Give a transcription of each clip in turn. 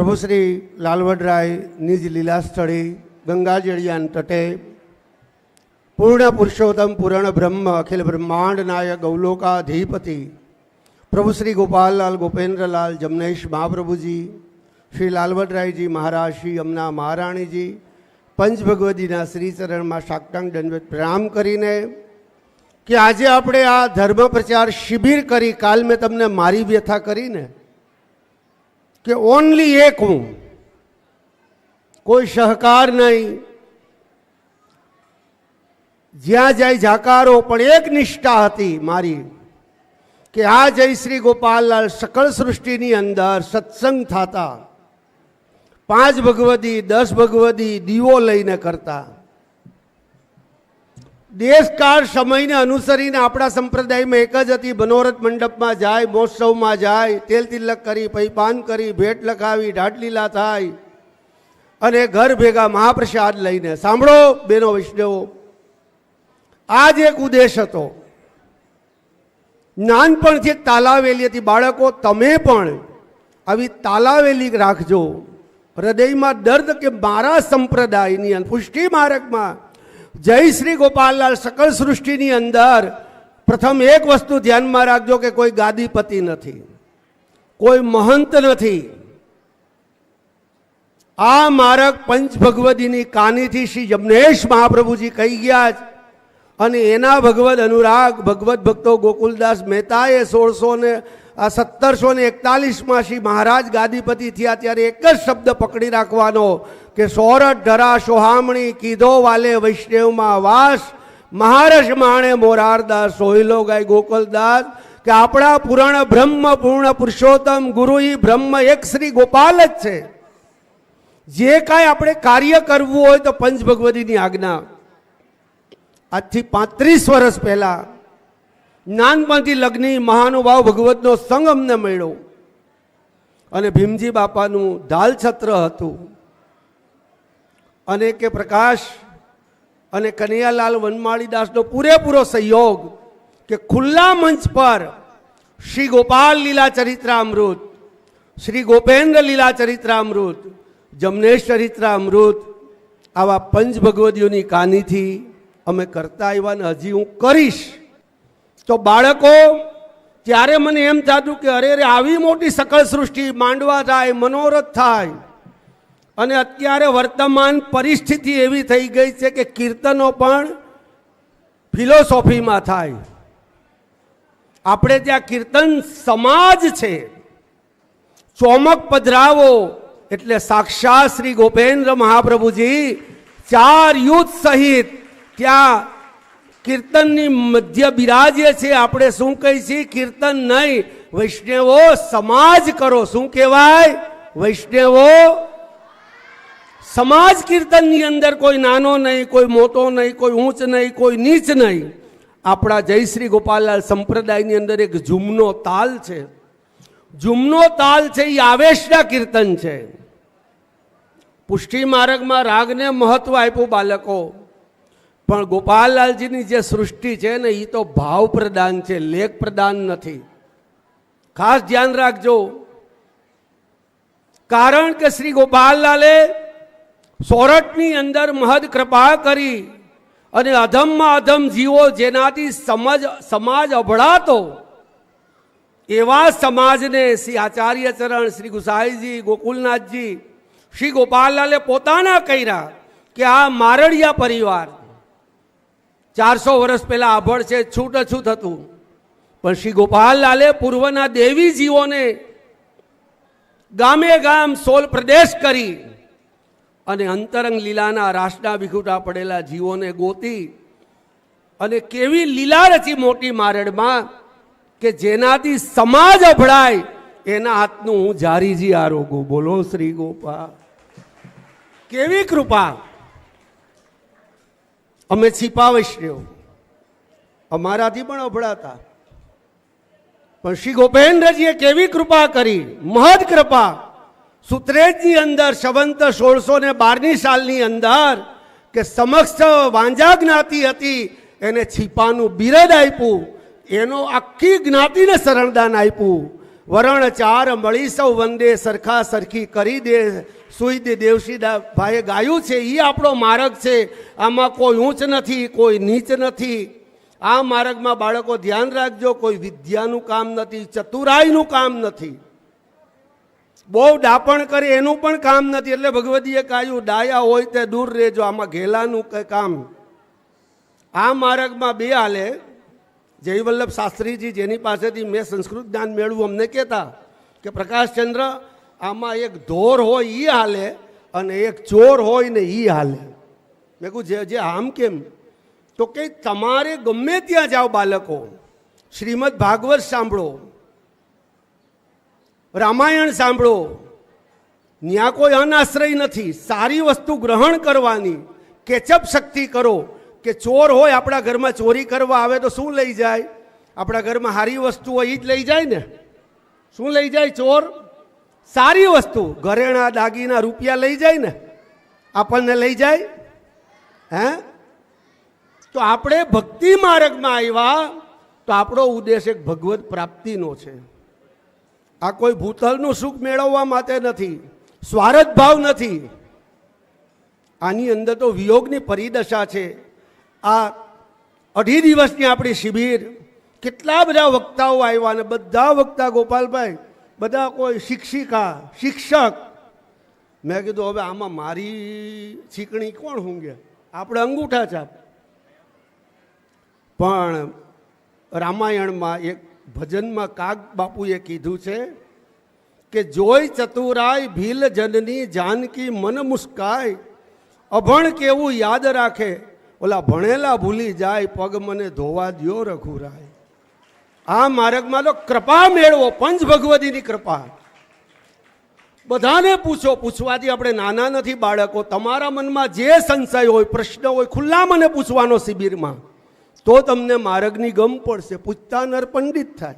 પ્રભુ શ્રી લાલવડરાય નિજ લીલા સ્થળે ગંગાજળિયાન તટે, પૂર્ણ પુરુષોત્તમ, પૂર્ણ બ્રહ્મ, અખિલ બ્રહ્માંડ નાયક, ગૌલોકાધિપતિ, પ્રભુ શ્રી ગોપાલલાલ, ગોપેન્દ્રલાલ, જમનેશ મહાપ્રભુજી, શ્રી લાલવડરાયજી મહારાજ, શ્રી અમના મહારાણીજી પંચ ભગવતીના શ્રીચરણમાં સાષ્ટાંગ દંડવત પ્રણામ કરીને કે આજે આપણે આ ધર્મ પ્રચાર શિબિર કરી, કાલ મેં તમને મારી વ્યથા કરીને કે ઓનલી એક હું. કોઈ સહકાર નહીં. જ્યાં જાય જાકારો, પણ એક નિષ્ઠા હતી મારી કે આ જય શ્રી ગોપાલલાલ સકળ સૃષ્ટિની અંદર સત્સંગ થતા. પાંચ ભગવતી દસ ભગવતી દીવો લઈને કરતા. દેશકાળ સમયને અનુસરીને આપણા સંપ્રદાયમાં એક જ હતી. મનોરથ મંડપમાં જાય, મહોત્સવમાં જાય, તેલ તિલક કરી પછી પાન કરી, ભેટ લખાવી, ઢાટલીલા થાય અને ઘર ભેગા મહાપ્રસાદ લઈને. સાંભળો બેનો વૈષ્ણવો આ જ એક ઉદ્દેશ હતો. નાનપણથી એક તાલાવેલી હતી. બાળકો, તમે પણ આવી તાલાવેલી રાખજો. હૃદયમાં દર્દ કે મારા સંપ્રદાયની પુષ્ટિ માર્ગમાં જય શ્રી ગોપાલલાલ સકળ સૃષ્ટિની અંદર પ્રથમ એક વસ્તુ ધ્યાનમાં રાખજો કે કોઈ ગાદીપતિ નથી. કોઈ મહંત નથી. આ મારક પંચ ભગવતીની કાનીથી શ્રી જમનેશ મહાપ્રભુજી કહી ગયા છે અને એના ભગવદ અનુરાગ ભગવદ ભક્તો ગોકુલદાસ મહેતાએ સોળસો ને આ સત્તરસો ને એકતાલીસમાં શ્રી મહારાજ ગાદીપતિ થયા ત્યારે એક જ શબ્દ પકડી રાખવાનો કે સોરઠ ધરા સોહામણી કીધો વાલે વૈષ્ણવમાં વાસ. મહારસ માણે મોરારદાસ સોહિલો ગાય ગોકુલદાસ, કે આપણા પુરાણ બ્રહ્મ પૂર્ણ પુરુષોત્તમ ગુરુ બ્રહ્મ એક શ્રી ગોપાલ જ છે. જે કાંઈ આપણે કાર્ય કરવું હોય તો પંચ ભગવતીની આજ્ઞા. આજથી પાંત્રીસ વર્ષ પહેલા નાનપણથી લગ્ની મહાનુભાવ ભગવતનો સંગ અમને મળ્યો. અને ભીમજી બાપાનું ઢાલ છત્ર હતું. અને કે પ્રકાશ અને કનૈયાલાલ વનમાળીદાસનો પૂરેપૂરો સહયોગ કે ખુલ્લા મંચ પર શ્રી ગોપાલ લીલા ચરિત્રામૃત શ્રી ગોપેન્દ્ર લીલા ચરિત્રામૃત જમનેશ ચરિત્રામૃત આવા પંચ ભગવતીઓની કાનીથી અમે કરતા આવ્યા ને હજી હું કરીશ. તો બાળકો, ત્યારે મને એમ થતું કે અરે રે આવી મોટી સકળ સૃષ્ટિ માંડવા થાય મનોરથ થાય. અને અત્યારે વર્તમાન પરિસ્થિતિ એવી થઈ ગઈ છે કે કીર્તનો પણ ફિલોસોફીમાં થાય. આપણે ત્યાં કીર્તન સમાજ છે. ચોમક પધરાવો, એટલે સાક્ષાત શ્રી ગોપેન્દ્ર મહાપ્રભુજી ચાર યુથ સહિત ત્યાં કીર્તનની મધ્ય બિરાજ્ય છે, આપણે શું કહી છીએ? કીર્તન નહીં, વૈષ્ણવો સમાજ કરો, શું કહેવાય? વૈષ્ણવો સમાજ કીર્તનની અંદર કોઈ નાનો નહીં, કોઈ મોટો નહીં, કોઈ ઊંચ નહીં, કોઈ નીચ નહીં. આપણા જય શ્રી ગોપાલલાલ સંપ્રદાયની અંદર એક ઝુમનો તાલ છે. ઝુમનો તાલ છે એ આવેશના કીર્તન છે. પુષ્ટિ માર્ગમાં રાગને મહત્વ આપ્યું બાળકો. પણ ગોપાલલાલજીની જે સૃષ્ટિ છે ને એ તો ભાવ પ્રદાન છે, લેખ પ્રદાન નથી. ખાસ ધ્યાન રાખજો. કારણ કે શ્રી ગોપાલલાલે સોરઠની અંદર મહદ કૃપા કરી અને અધમમાં અધમ જીવો જેનાથી સમજ, સમાજ અભળાતો, એવા સમાજને શ્રી આચાર્ય ચરણ, શ્રી ગુસાઈજી, ગોકુલનાથજી, શ્રી ગોપાલલાલે પોતાના કર્યા કે આ મારડિયા પરિવાર ચારસો વર્ષ પહેલાં આભળ છે છૂટછૂત હતું. પણ શ્રી ગોપાલલાલે પૂર્વના દેવીજીઓને ગામે ગામ સોલ પ્રદેશ કરી અને અંતરંગ લીલાના રાસના વિખૂટા પડેલા જીવોને ગોતી અને કેવી લીલા રચી મોટી મારડમાં કે જેનાથી સમાજ અભળાય એના હાથનું હું જારીજી આરોગું બોલો શ્રી ગોપા કેવી કૃપા. અમે છીપા વૈષ્ણવ અમારાથી પણ અભડાતા. પણ શ્રી ગોપેન્દ્રજીએ કેવી કૃપા કરી, મહદ કૃપા. સુત્રેજની અંદર, સંવંત સોળસો ને બારની સાલની અંદર કે સમક્ષ વાંજા જ્ઞાતિ હતી, એને છીપાનું બિરદ આપ્યું. એનો આખી જ્ઞાતિને શરણદાન આપ્યું. વરણ ચાર મળી સૌ વંદે સરખા સરખી કરી દે સુઈ દે દેવશીદા ભાઈએ ગાયું છે એ આપણો માર્ગ છે. આમાં કોઈ ઊંચ નથી, કોઈ નીચ નથી. આ માર્ગમાં બાળકો ધ્યાન રાખજો, કોઈ વિદ્યાનું કામ નથી, ચતુરાઈનું કામ નથી. બહુ ડાપણ કરે, એનું પણ કામ નથી. એટલે ભગવતીએ કહ્યું, ડાયા હોય તે દૂર રહેજો, આમાં ઘેલાનું કંઈ કામ. આ માર્ગમાં બે હાલે. જયવલ્લભ શાસ્ત્રીજી જેની પાસેથી મેં સંસ્કૃત જ્ઞાન મેળવું અમને કહેતા કે પ્રકાશચંદ્ર આમાં એક ધોર હોય એ હાલે અને એક ચોર હોય ને એ હાલે. મેં કહું જે જે આમ કેમ? તો કે તમારે ગમે ત્યાં જાઓ બાળકો શ્રીમદ ભાગવત સાંભળો. રામાયણ સાંભળો. ત્યાં કોઈ અનાશ્રય નથી. સારી વસ્તુ ગ્રહણ કરવાની. કેચઅપ શક્તિ કરો. કે ચોર હોય આપણા ઘરમાં ચોરી કરવા આવે તો શું લઈ જાય? આપણા ઘરમાં સારી વસ્તુ હોય એ જ લઈ જાય ને. શું લઈ જાય ચોર? સારી વસ્તુ. ઘરેણા દાગીના રૂપિયા લઈ જાય ને, આપણને લઈ જાય? હે? તો આપણે ભક્તિ માર્ગમાં આવ્યા તો આપણો ઉદ્દેશ એક ભગવત પ્રાપ્તિનો છે. આ કોઈ ભૂતલનું સુખ મેળવવા માટે નથી, સ્વાર્થ ભાવ નથી. આની અંદર તો વિયોગની પરિદશા છે. આ અઢી દિવસની આપણી શિબિર, કેટલા બધા વક્તાઓ આવ્યા અને બધા વક્તા ગોપાલભાઈ બધા કોઈ શિક્ષિકા, શિક્ષક. મેં કીધું, હવે આમાં મારી છીકણી કોણ ઊંઘે આપણે અંગૂઠા છાપ પણ રામાયણમાં એક ભજનમાં કાગ બાપુએ કીધું છે કે જોઈ ચતુરાય ભીલ જનની જાનકી મન મુસ્કાય. અભણ કેવું યાદ રાખે? ઓલા ભણેલા ભૂલી જાય, પગ મને ધોવા દ્યો રઘુરાય. આ માર્ગમાં તો કૃપા મેળવો પંચ ભગવતીની કૃપા. બધાને પૂછો, પૂછવાથી આપણે નાના નથી બાળકો, તમારા મનમાં જે સંશય હોય, પ્રશ્ન હોય, ખુલ્લા મને પૂછવાનો શિબિરમાં. તો તમને માર્ગની ગમ પડશે પૂછતા નર પંડિત થાય.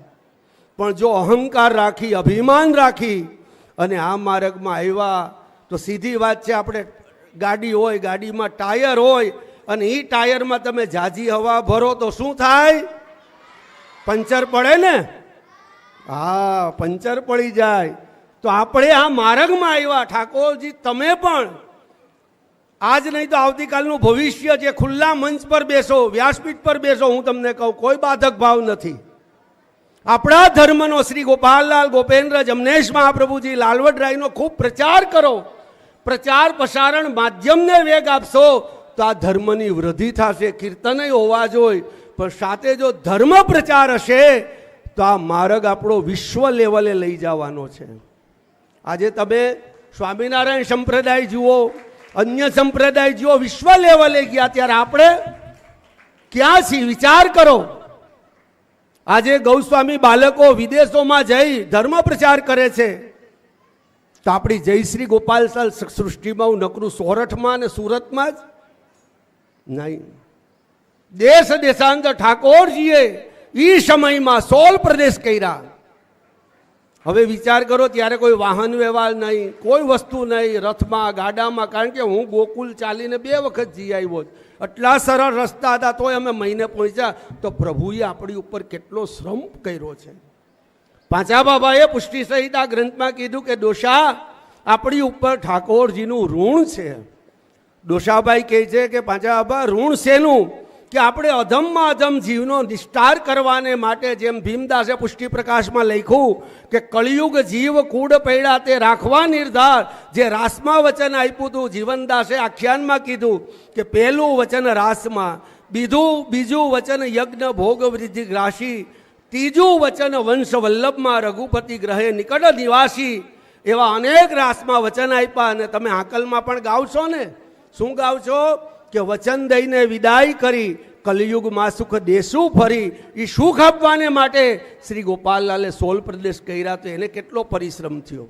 પણ જો અહંકાર રાખી, અભિમાન રાખી, અને આ માર્ગમાં આવ્યા, તો સીધી વાત છે આપણે, ગાડી હોય, ગાડીમાં ટાયર હોય, અને એ ટાયરમાં તમે જાજી હવા ભરો તો શું થાય? પંચર પડે ને? હા, પંચર પડી જાય. તો આપણે આ માર્ગમાં આવ્યા. ઠાકોરજી, તમે પણ. આજ નહીં તો આવતીકાલનું ભવિષ્ય જે ખુલ્લા મંચ પર બેસો, વ્યાસપીઠ પર બેસો, હું તમને કહું, કોઈ બાધક ભાવ નથી. આપણા ધર્મનો શ્રી ગોપાલલાલ ગોપેન્દ્ર જમનેશ મહાપ્રભુજી લાલવડ રાયનો ખૂબ પ્રચાર કરો. પ્રચાર પ્રસારણ માધ્યમને વેગ આપશો, તો આ ધર્મની વૃદ્ધિ થશે. કીર્તનય હોવા જોઈએ. પણ સાથે જો ધર્મ પ્રચાર હશે, તો આ માર્ગ આપણો વિશ્વ લેવલે લઈ જવાનો છે. આજે તમે સ્વામિનારાયણ સંપ્રદાય જુઓ, અન્ય સંપ્રદાય જુઓ, વિશ્વ લેવલે ગયા ત્યારે આપણે ક્યાં છીએ વિચાર કરો? આજે ગૌસ્વામી બાળકો વિદેશોમાં જઈ ધર્મ પ્રચાર કરે છે. તો આપણી જયશ્રી ગોપાલસાલ સૃષ્ટિમાં નકરું સોરઠમાં અને સુરતમાં જ નહીં. દેશ દેશાંતર ઠાકોરજીએ એ સમયમાં સોલ પ્રદેશ કર્યા. હવે વિચાર કરો, ત્યારે કોઈ વાહન વ્યવહાર નહીં, કોઈ વસ્તુ નહીં, રથમાં, ગાડામાં, કારણ કે હું ગોકુલ ચાલીને બે વખત જઈ આવ્યો એટલા સરળ રસ્તા હતા, તોય અમે મહિને પહોંચ્યા. તો પ્રભુએ આપણી ઉપર કેટલો શ્રમ કર્યો છે. પાંચા બાબાએ પુષ્ટિ સહિત આ ગ્રંથમાં કીધું કે દોષા આપણી ઉપર ઠાકોરજીનું ઋણ છે. ડોશાભાઈ કહે છે કે પાંચા બાબા, ઋણ શેનું? કે આપણે અધમમાં અધમ જીવનો નિષ્ઠાર કરવાને માટે જેમ ભીમદાસે પુષ્ટિ પ્રકાશમાં લખ્યું કે કળિયુગ જીવ કૂડ પૈડા તે રાખવા નિર્ધાર. જે રાસમાં વચન આપ્યું હતું જીવનદાસે આખ્યાનમાં કીધું કે પહેલું વચન રાસમાં બીજું બીજું વચન યજ્ઞ ભોગ વૃદ્ધિ રાશિ ત્રીજું વચન વંશ વલ્લભમાં રઘુપતિ ગ્રહે નિકટ નિવાસી. એવા અનેક રાસમાં વચન આપ્યા અને તમે આકલમાં પણ ગાવશો ને? શું ગાવ છો કે વચન દઈને વિદાય કરી, કલિયુગમાં સુખ દેશું ફરી એ સુખ આપવાને માટે શ્રી ગોપાલલાલે સોલ પ્રદેશ કર્યા તો એને કેટલો પરિશ્રમ થયો.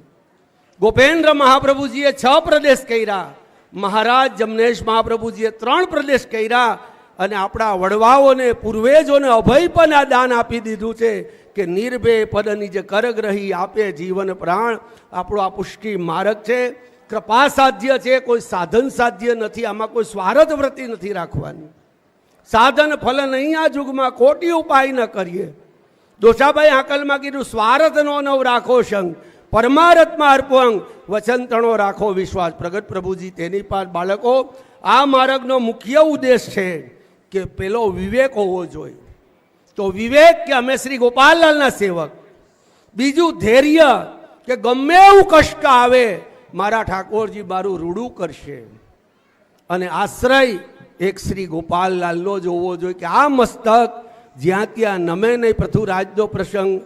ગોપેન્દ્ર મહાપ્રભુજીએ છ પ્રદેશ કર્યા, મહારાજ જમનેશ મહાપ્રભુજીએ ત્રણ પ્રદેશ કર્યા, અને આપણા વડવાઓને, પૂર્વેજોને અભય પણ આ દાન આપી દીધું છે કે નિર્ભય પદની જે કરગ્રહી આપે જીવન પ્રાણ. આપણો આ પુષ્ટિ માર્ગ છે. કૃપા સાધ્ય છે, કોઈ સાધન સાધ્ય નથી, આમાં કોઈ સ્વાર્થ વૃત્તિ નથી રાખવાની. સાધન ફલ નહીં આ યુગમાં ખોટી ઉપાય ન કરીએ. દોષાભાઈ આકલમાં કીધું, સ્વાર્થનો નવ રાખો સંગ પરમારથમાં અર્પંગ વચનતણો રાખો વિશ્વાસ. પ્રગટ પ્રભુજી, તેની પાસ બાળકો, આ માર્ગનો મુખ્ય ઉદ્દેશ છે કે પેલો વિવેક હોવો જોઈએ. તો વિવેક કે અમે શ્રી ગોપાલલાલના સેવક. બીજું ધૈર્ય કે ગમે એવું કષ્ટ આવે મારા ઠાકોરજી મારું રૂડું કરશે. અને આશ્રય એક શ્રી ગોપાલલાલનો હોવો જોઈએ કે આ મસ્તક જ્યાં ત્યાં નમે નહીં પૃથુરાજનો પ્રસંગ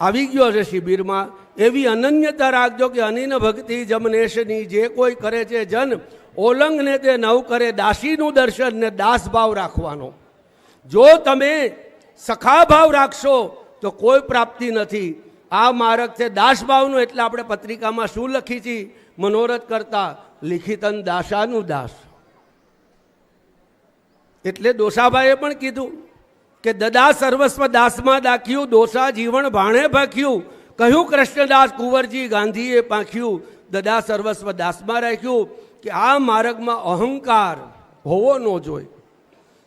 આવી ગયો છે શિબિરમાં. એવી અનન્યતા રાખજો કે અનિન ભક્તિ જમનેશની જે કોઈ કરે છે જન, ઓલંગને તે નવ કરે દાસીનું દર્શન ને દાસ ભાવ રાખવાનો. જો તમે સખા ભાવ રાખશો તો કોઈ પ્રાપ્તિ નથી. આ માર્ગ છે દાસભાવનું એટલે આપણે પત્રિકામાં શું લખી છીએ મનોરથ કરતા લિખિતન દાસાનું દાસ. એટલે દોસાભાઈએ પણ કીધું કે દદા સર્વસ્વ દાસમાં દાખ્યું, દોસા જીવન ભાણે ભાખ્યું. કહ્યું કૃષ્ણદાસ કુંવરજી ગાંધીએ પાંખ્યું, દદા સર્વસ્વ દાસમાં રાખ્યું કે આ માર્ગમાં અહંકાર હોવો ન જોઈએ.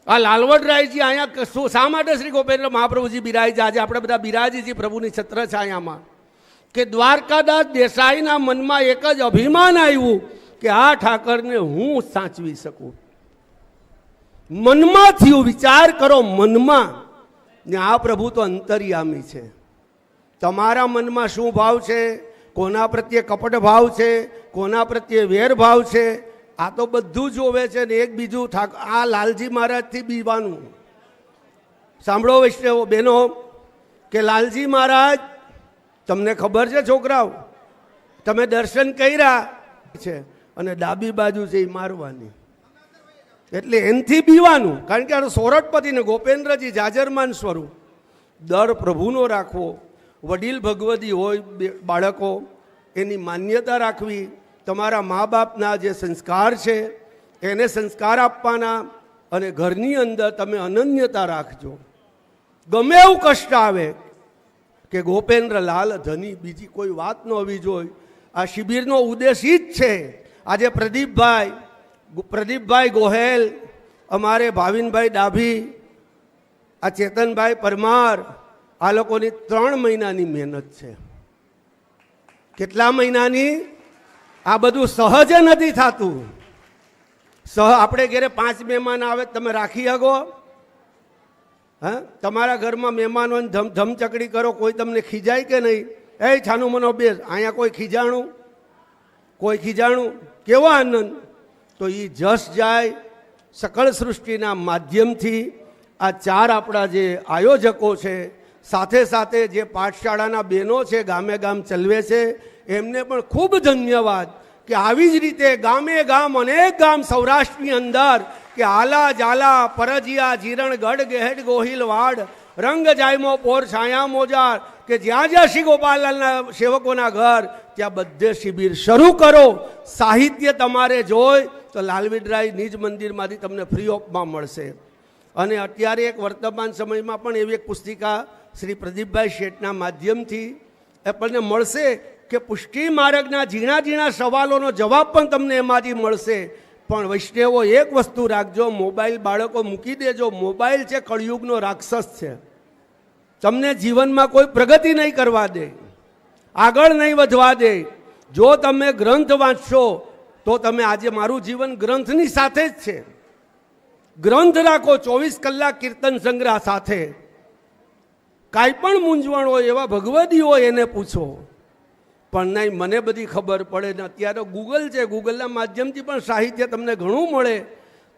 આ લાલવડરાયજી અહીંયા શું માટે શ્રી ગોપેન્દ્ર મહાપ્રભુજી બિરાજ છે? આજે આપણે બધા બિરાજી છીએ પ્રભુની છત્ર છાયામાં કે દ્વારકાદાસ દેસાઈના મનમાં એક જ અભિમાન આવ્યું કે આ ઠાકરને હું સાચવી શકું. મનમાં થયું વિચાર કરો મનમાં, ને આ પ્રભુ તો અંતર્યામી છે. તમારા મનમાં શું ભાવ છે? કોના પ્રત્યે કપટ ભાવ છે? કોના પ્રત્યે વેર ભાવ છે? આ તો બધું જોવે છે ને એક બીજું આ લાલજી મહારાજથી બીવાનું. સાંભળો વૈષ્ણવો, બેનો, કે લાલજી મહારાજ, તમને ખબર છે છોકરાઓ? તમે દર્શન કર્યા છે અને ડાબી બાજુ છે એ મારવાની. એટલે એનથી બીવાનું, કારણ કે આ સોરઠપતિને ગોપેન્દ્રજી જાજરમાન સ્વરૂપ. દર પ્રભુનો રાખવો. વડીલ ભગવતી હોય બાળકો, એની માન્યતા રાખવી. તમારા મા બાપના જે સંસ્કાર છે, એને સંસ્કાર આપવાના અને ઘરની અંદર તમે અનન્યતા રાખજો. ગમે એવું કષ્ટ આવે કે ગોપેન્દ્ર લાલ ધની બીજી કોઈ વાત ન હોવી જોઈએ આ શિબિરનો ઉદ્દેશ જ છે. આજે પ્રદીપભાઈ પ્રદીપભાઈ ગોહેલ, અમારે ભાવિનભાઈ ડાભી, આ ચેતનભાઈ પરમાર, આ લોકોની ત્રણ મહિનાની મહેનત છે. કેટલા મહિનાની? આ બધું સહજ નથી થતું. સહ આપણે ઘરે પાંચ મહેમાન આવે તમે રાખી શકો હા? તમારા ઘરમાં મહેમાનોને ધમ, ધમચકડી કરો, કોઈ તમને ખીજાય કે નહીં? એ છાનું મનો બેસ, અહીંયા કોઈ ખીજાણું? કોઈ ખીજાણું? કેવો આનંદ? તો એ જસ જાય સકળ સૃષ્ટિના માધ્યમથી આ ચાર આપણા જે આયોજકો છે, સાથે સાથે જે પાઠશાળાના બહેનો છે, ગામે ગામ ચલવે છે એમને પણ ખૂબ ધન્યવાદ કે આવી જ રીતે ગામે ગામ અનેક ગામ સૌરાષ્ટ્રની અંદર કે આલા જાલા, પરજિયા, જીરણ, ગઢ ગહેડ ગોહિલવાડ રંગ જાયમો, પોર, છાયા, મોજાર કે જ્યાં જ્યાં શ્રી ગોપાલલાલના સેવકોના ઘર, ત્યાં બધે શિબિર શરૂ કરો. સાહિત્ય તમારે જોઈ તો લાલવીડરાય નિજ મંદિરમાંથી તમને ફ્રી ઓફમાં મળશે. અને અત્યારે એક વર્તમાન સમયમાં પણ એવી એક પુસ્તિકા શ્રી પ્રદીપભાઈ શેઠના માધ્યમથી આપણને મળશે. કે પુષ્ટિ માર્ગના ઝીણા ઝીણા સવાલોનો જવાબ પણ તમને એમાંથી મળશે. પણ વૈષ્ણવો, એક વસ્તુ રાખજો, મોબાઈલ બાળકો મૂકી દેજો. મોબાઈલ છે કળયુગનો રાક્ષસ છે. તમને જીવનમાં કોઈ પ્રગતિ નહીં કરવા દે. આગળ નહીં વધવા દે. જો તમે ગ્રંથ વાંચશો, તો તમે આજે મારું જીવન ગ્રંથની સાથે જ છે. ગ્રંથ રાખો ચોવીસ કલાક કીર્તન સંગ્રહ સાથે. કાંઈ પણ મૂંઝવણ હોય એવા ભગવદી હોય એને પૂછો. પણ નહીં, મને બધી ખબર પડે ને અત્યારે ગૂગલ છે. ગૂગલના માધ્યમથી પણ સાહિત્ય તમને ઘણું મળે.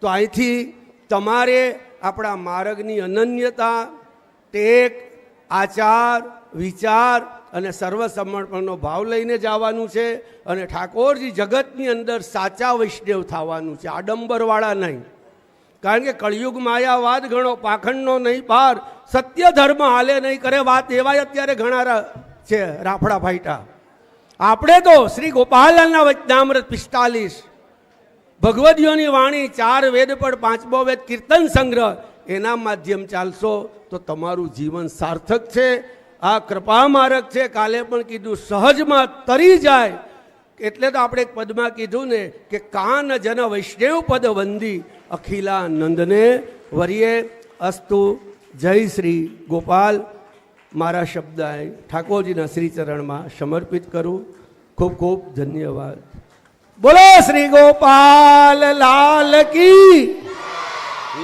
તો અહીંથી તમારે આપણા માર્ગની અનન્યતા, ટેક, આચાર, વિચાર અને સર્વસમર્પણનો ભાવ લઈને જવાનું છે અને ઠાકોરજી જગતની અંદર સાચા વૈષ્ણવ થવાનું છે. આડંબરવાળા નહીં. કારણ કે કળિયુગ માયાવાદ ઘણો પાખંડનો નહીં પાર. સત્ય ધર્મ હાલે નહીં કરે, વાત એવાય અત્યારે ઘણા છે, રાફડા ફાઈટા. આપણે તો શ્રી ગોપાલના વચનામૃત પિસ્તાલીસ. ભગવદીઓની વાણી ચાર વેદ પર પાંચમો વેદ કીર્તન સંગ્રહ, એના માધ્યમ ચાલશો તો તમારું જીવન સાર્થક છે. આ કૃપા મારક છે. કાલે પણ કીધું, સહજમાં તરી જાય. એટલે તો આપણે એક પદમાં કીધું ને કે, કાન જન વૈષ્ણવ પદ વંદી અખિલા નંદને વરીએ અસ્તુ. જય શ્રી ગોપાલ. મારા શબ્દ અહીં ઠાકોરજીના શ્રી ચરણમાં સમર્પિત કરું. ખૂબ ખૂબ ધન્યવાદ. બોલો શ્રી ગોપાલ લાલ કી.